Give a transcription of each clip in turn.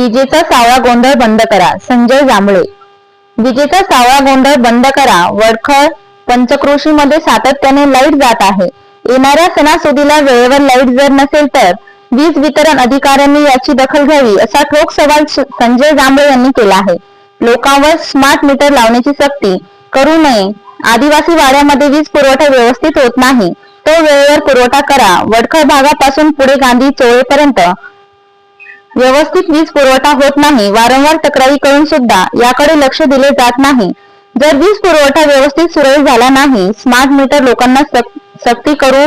विजेचा सावळा गोंधळ बंद करा. संजय जांभळे. विजेचा सावळा गोंधळ बंद करा. वडखळ पंचक्रोशीमध्ये सातत्याने लाइट जात आहे. येणाऱ्या सणासुदीला वेळेवर लाइट जर नसेल तर वीज वितरण अधिकाऱ्यांनी याची दखल घ्यावी असा ठोक सवाल संजय जांभळे यांनी केला आहे. लोकांवर स्मार्ट मीटर लावण्याची सक्ती. करू नये. आदिवासी वाड्यामध्ये वीज पुरवठा व्यवस्थित होत नाही. तो वेळेवर पुरवठा करा. वडखळ भागापासून पुढे गांधी चोळेपर्यंत व्यवस्थित वीज पुरवठा होत नाही वारंवार तक्रारी करून सुद्धा याकडे लक्ष दिले जात नाही. जर वीज पुरवठा व्यवस्थित सुरळीत झाला नाही स्मार्ट मीटर लोकांना सक्ती करू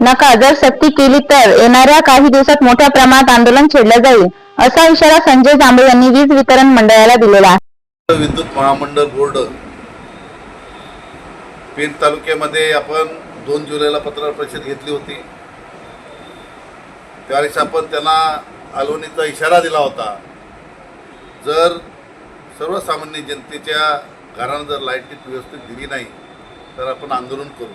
नका. जर सक्ती केली तर येणाऱ्या काही दिवसात मोठ्या प्रमाणात आंदोलन छेडलं जाईल असा इशारा संजय जांभळे यांनी वीज वितरण मंडळाला दिलेला आहे. विद्युत महामंडळ बोर्ड पेन तालुक्यामध्ये आपण दोन जुलैला पत्रकार परिषद घेतली होती. त्यावेळेस आपण त्यांना आलोनीचा इशारा दिला होता. जर सर्वसामान्य जनतेच्या घरानं जर लाइट व्यवस्थित दिली नाही तर आपण आंदोलन करू.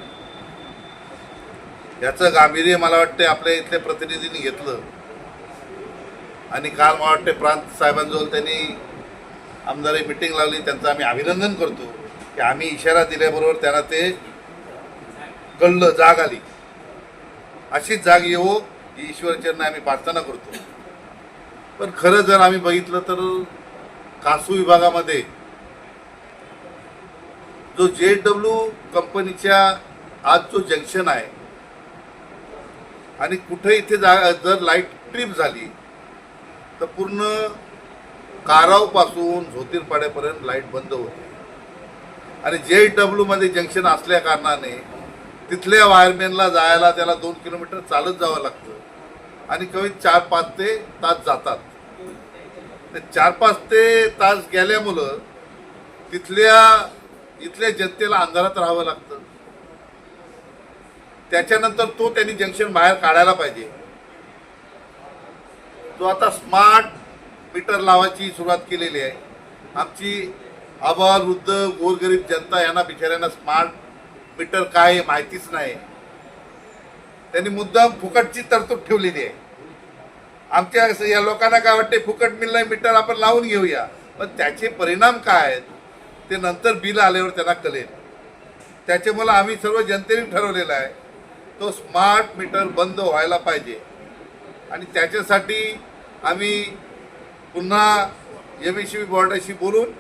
याचं गांभीर्य मला वाटते आपल्या इथल्या प्रतिनिधींनी घेतलं. आणि काल मला वाटते प्रांत साहेबांजवळ त्यांनी आमदारी मिटिंग लावली त्यांचं आम्ही अभिनंदन करतो की आम्ही इशारा दिल्याबरोबर त्यांना ते कळलं जाग आली. अशीच जाग येवो ही ईश्वरचरण आम्ही प्रार्थना करतो. पण खरं जर आम्ही बघितलं तर कासू विभागामध्ये जो जे डब्ल्यू कंपनीच्या आज जो जंक्शन आहे आणि कुठे इथे जा जर लाइट ट्रिप झाली तर पूर्ण कारावपासून झोतीरपाड्यापर्यंत लाइट बंद होते. आणि जे डब्ल्यूमध्ये जंक्शन असल्या कारणाने तिथल्या वायरमॅनला जायला त्याला दोन किलोमीटर चालत जावं लागतं. आणि कमी चार पाच ते तास जातात. ते चार पाच ते तास गेल्यामुळं तिथल्या इथल्या जनतेला अंधारात राहावं लागतं. त्याच्यानंतर तो त्यांनी जंक्शन बाहेर काढायला पाहिजे. तो आता स्मार्ट मीटर लावायची सुरुवात केलेली आहे. आमची आबाल वृद्ध गोरगरीब जनता यांना बिचाऱ्यांना स्मार्ट मीटर काय आहे माहितीच नाही. त्यांनी मुद्दाम फुकटची तरतूद ठेवलेली आहे. आमच्या या लोकांना काय वाटते फुकट मिलला मीटर आपण लावून घेऊया. पण त्याचे परिणाम काय आहेत ते नंतर बिल आल्यावर त्यांना कळेल. त्याच्यामुळं आम्ही सर्व जनतेने ठरवलेलं आहे तो स्मार्ट मीटर बंद व्हायला पाहिजे. आणि त्याच्यासाठी आम्ही पुन्हा एम एस बोर्डाशी बोलून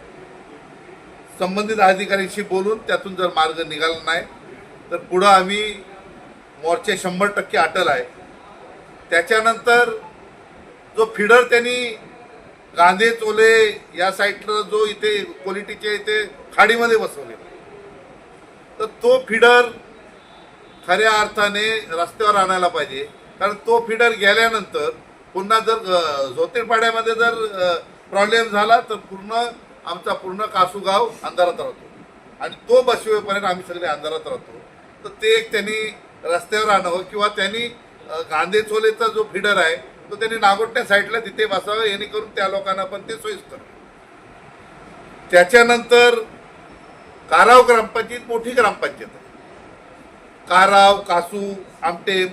संबंधित अधिकाऱ्यांशी बोलून त्यातून जर मार्ग निघाला नाही तर पुढं आम्ही मोर्चे शंभर टक्के अटल आहे. त्याच्यानंतर जो फिडर त्यांनी गांधे चोले या साईडला जो इथे क्वालिटीच्या इथे खाडीमध्ये बसवलेला तर तो फिडर खऱ्या अर्थाने रस्त्यावर आणायला पाहिजे. कारण तो फिडर गेल्यानंतर पुन्हा जर झोतेपाड्यामध्ये जर प्रॉब्लेम झाला तर पूर्ण आमचा पूर्ण कासूगाव अंधारात राहतो. आणि तो बसवेपर्यंत आम्ही सगळे अंधारात राहतो. तर ते एक त्यांनी रस्त्यावर आणावं किंवा त्यांनी गांधे चोलेचा जो फिडर आहे तर त्यांनी नागोटण्या साईडला तिथे बसावं करून त्या लोकांना पण ते सोयीस्कर. त्याच्यानंतर काराव ग्रामपंचायत मोठी ग्रामपंचायत आहे. काराव कासू आमटेम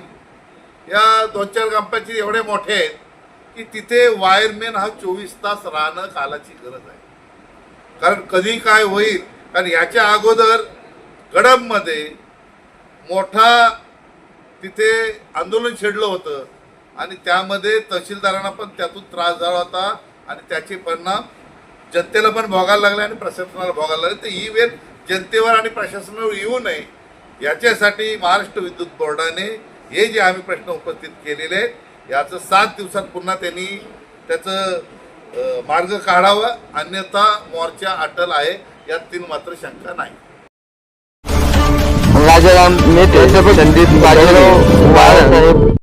या दोन चार ग्रामपंचायत एवढे मोठे आहेत की तिथे वायरमॅन हा चोवीस तास राहणं कालाची गरज आहे. कारण कधी काय होईल कारण याच्या अगोदर गडममध्ये मोठा तिथे आंदोलन छेडलं होतं. आणि त्यामध्ये तहसीलदारांना पण त्यातून त्रास झाला होता आणि त्याचे परिणाम जनतेला पण भोगायला लागले आणि प्रशासनाला भोगायला लागले. तर इव्हन जनतेवर आणि प्रशासनावर येऊ नये याच्यासाठी महाराष्ट्र विद्युत बोर्डाने हे जे आम्ही प्रश्न उपस्थित केलेले आहेत याचं सात दिवसात पुन्हा त्यांनी त्याचं मार्ग काढावा. अन्यथा मोर्चा अटल आहे यात तीन मात्र शंका नाही. राजाराम नेते संदीप बाजीराव बाळासाहेब